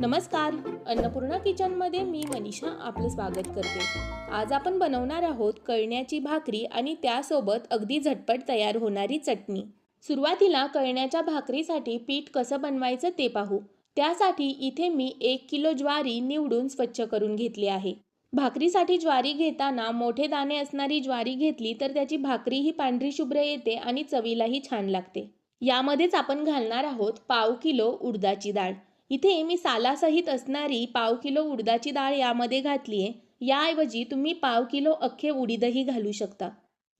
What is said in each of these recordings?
नमस्कार. अन्नपूर्णा किचनमध्ये मी मनीषा आपलं स्वागत करते. आज आपण बनवणार आहोत कळण्याची भाकरी आणि त्यासोबत अगदी झटपट तयार होणारी चटणी. सुरुवातीला कळण्याच्या भाकरीसाठी पीठ कसं बनवायचं ते पाहू. त्यासाठी इथे मी एक किलो ज्वारी निवडून स्वच्छ करून घेतली आहे. भाकरीसाठी ज्वारी घेताना मोठे दाणे असणारी ज्वारी घेतली तर त्याची भाकरी ही पांढरी शुभ्र येते आणि चवीलाही छान लागते. यामध्येच आपण घालणार आहोत पाव किलो उडदाची डाळ. इथे मी सालासहित असणारी पाव किलो उडदाची डाळ यामध्ये घातली आहे याऐवजी तुम्ही पाव किलो अख्खे उडीदही घालू शकता.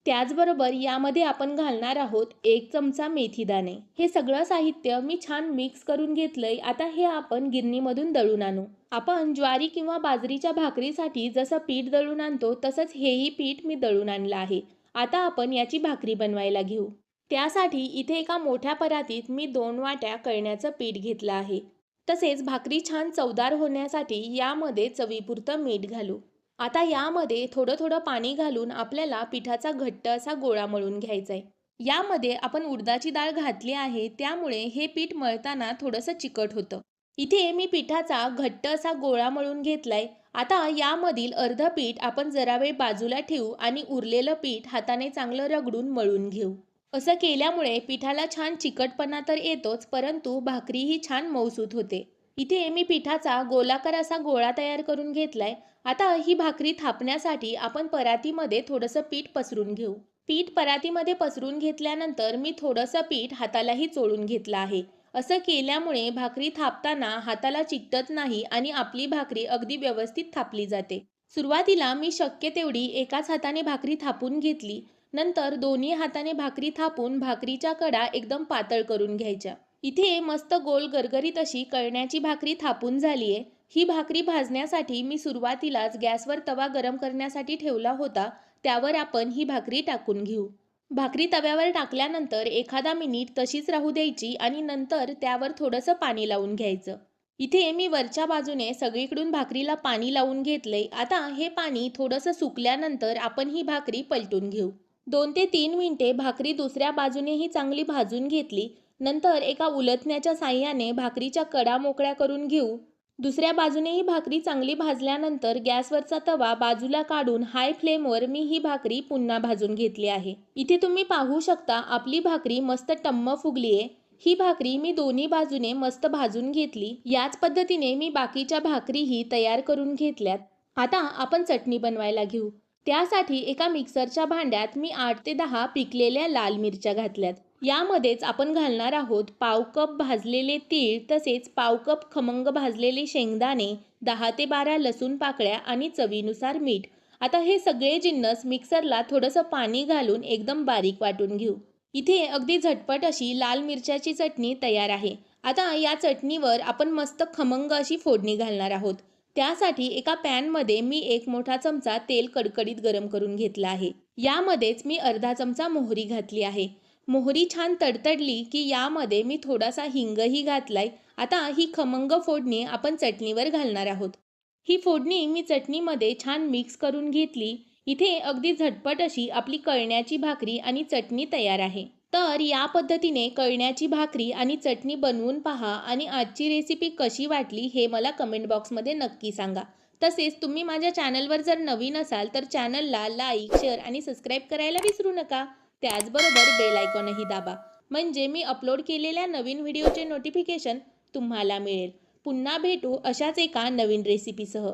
त्याचबरोबर यामध्ये आपण घालणार आहोत एक चमचा मेथीदाणे हे सगळं साहित्य मी छान मिक्स करून घेतलंय. आता हे आपण गिरणीमधून दळून आणू. आपण ज्वारी किंवा बाजरीच्या भाकरीसाठी जसं पीठ दळून आणतो तसंच हेही पीठ मी दळून आणलं आहे. आता आपण याची भाकरी बनवायला घेऊ. त्यासाठी इथे एका मोठ्या परातीत मी दोन वाट्या कळण्याचं पीठ घेतलं आहे. तसेच भाकरी छान चवदार होण्यासाठी यामध्ये चवीपुरतं मीठ घालू. आता यामध्ये थोडं थोडं पाणी घालून आपल्याला पिठाचा घट्ट असा गोळा मळून घ्यायचा आहे यामध्ये आपण उडदाची डाळ घातली आहे त्यामुळे हे पीठ मळताना थोडंसं चिकट होतं. इथे मी पिठाचा घट्ट असा गोळा मळून घेतलाय. आता यामधील अर्ध पीठ आपण जरा वेळ बाजूला ठेवू आणि उरलेलं पीठ हाताने चांगलं रगडून मळून घेऊ. असं केल्यामुळे पिठाला छान चिकटपणा तर येतोच परंतु भाकरीही छान मौसूत होते. इथे मी पिठाचा गोलाकार असा गोळा तयार करून घेतलाय. आता ही भाकरी थापण्यासाठी आपण परातीमध्ये थोडंसं पीठ पसरून घेऊ. पीठ परातीमध्ये पसरून घेतल्यानंतर मी थोडंसं पीठ हातालाही चोळून घेतलं आहे. असं केल्यामुळे भाकरी थापताना हाताला चिकटत नाही आणि आपली भाकरी अगदी व्यवस्थित थापली जाते. सुरुवातीला मी शक्य तेवढी एकाच हाताने भाकरी थापून घेतली. नंतर दोन्ही हाताने भाकरी थापून भाकरीच्या कडा एकदम पातळ करून घ्यायच्या. इथे मस्त गोल गरगरीत अशी कळण्याची भाकरी थापून झाली आहे ही भाकरी भाजण्यासाठी मी सुरुवातीलाच गॅसवर तवा गरम करण्यासाठी ठेवला होता. त्यावर आपण ही भाकरी टाकून घेऊ. भाकरी तव्यावर टाकल्यानंतर एखादा मिनिट तशीच राहू द्यायची आणि नंतर त्यावर थोडंसं पाणी लावून घ्यायचं. इथे मी वरच्या बाजूने सगळीकडून भाकरीला पाणी लावून घेतलंय. आता हे पाणी थोडंसं सुकल्यानंतर आपण ही भाकरी पलटून घेऊ. दोन ते तीन मिनिटे भाकरी दुसऱ्या बाजूनेही चांगली भाजून घेतली. नंतर एका उलथण्याच्या साह्याने भाकरीच्या कडा मोकळ्या करून घेऊ. दुसऱ्या बाजूनेही भाकरी चांगली भाजल्यानंतर गॅसवरचा तवा बाजूला काढून हाय फ्लेमवर मी ही भाकरी पुन्हा भाजून घेतली आहे. इथे तुम्ही पाहू शकता आपली भाकरी मस्त टम्म फुगलीये. ही भाकरी मी दोन्ही बाजूने मस्त भाजून घेतली. याच पद्धतीने मी बाकीच्या भाकरीही तयार करून घेतल्यात. आता आपण चटणी बनवायला घेऊ. त्यासाठी एका मिक्सरच्या भांड्यात मी आठ ते दहा पिकलेल्या लाल मिरच्या घातल्यात. यामध्येच आपण घालणार आहोत पाव कप भाजलेले तीळ तसेच पाव कप खमंग भाजलेले शेंगदाणे दहा ते बारा लसूण पाकळ्या आणि चवीनुसार मीठ. आता हे सगळे जिन्नस मिक्सरला थोडंसं पाणी घालून एकदम बारीक वाटून घेऊ. इथे अगदी झटपट अशी लाल मिरच्याची चटणी तयार आहे. आता या चटणीवर आपण मस्त खमंग अशी फोडणी घालणार आहोत. त्यासाठी एका पॅनमध्ये मी एक मोठा चमचा तेल कडकडीत गरम करून घेतला आहे. यामध्येच मी अर्धा चमचा मोहरी घातली आहे. मोहरी छान तडतडली की यामध्ये मी थोडासा हिंगही घातलाय. आता ही खमंग फोडणी आपण चटणीवर घालणार आहोत. ही फोडणी मी चटणीमध्ये छान मिक्स करून घेतली. इथे अगदी झटपट अशी आपली कळण्याची भाकरी आणि चटणी तयार आहे. तर या पद्धतीने कळण्याची भाकरी आणि चटणी बनवून पहा आणि आजची रेसिपी कशी वाटली हे मला कमेंट बॉक्समध्ये नक्की सांगा. तसेच तुम्ही माझ्या चॅनलवर जर नवीन असाल तर चॅनलला लाईक शेअर आणि सबस्क्राईब करायला विसरू नका. त्याचबरोबर बेल आयकॉनही दाबा. म्हणजे मी अपलोड केलेल्या नवीन व्हिडिओचे नोटिफिकेशन तुम्हाला मिळेल. पुन्हा भेटू अशाच एका नवीन रेसिपीसह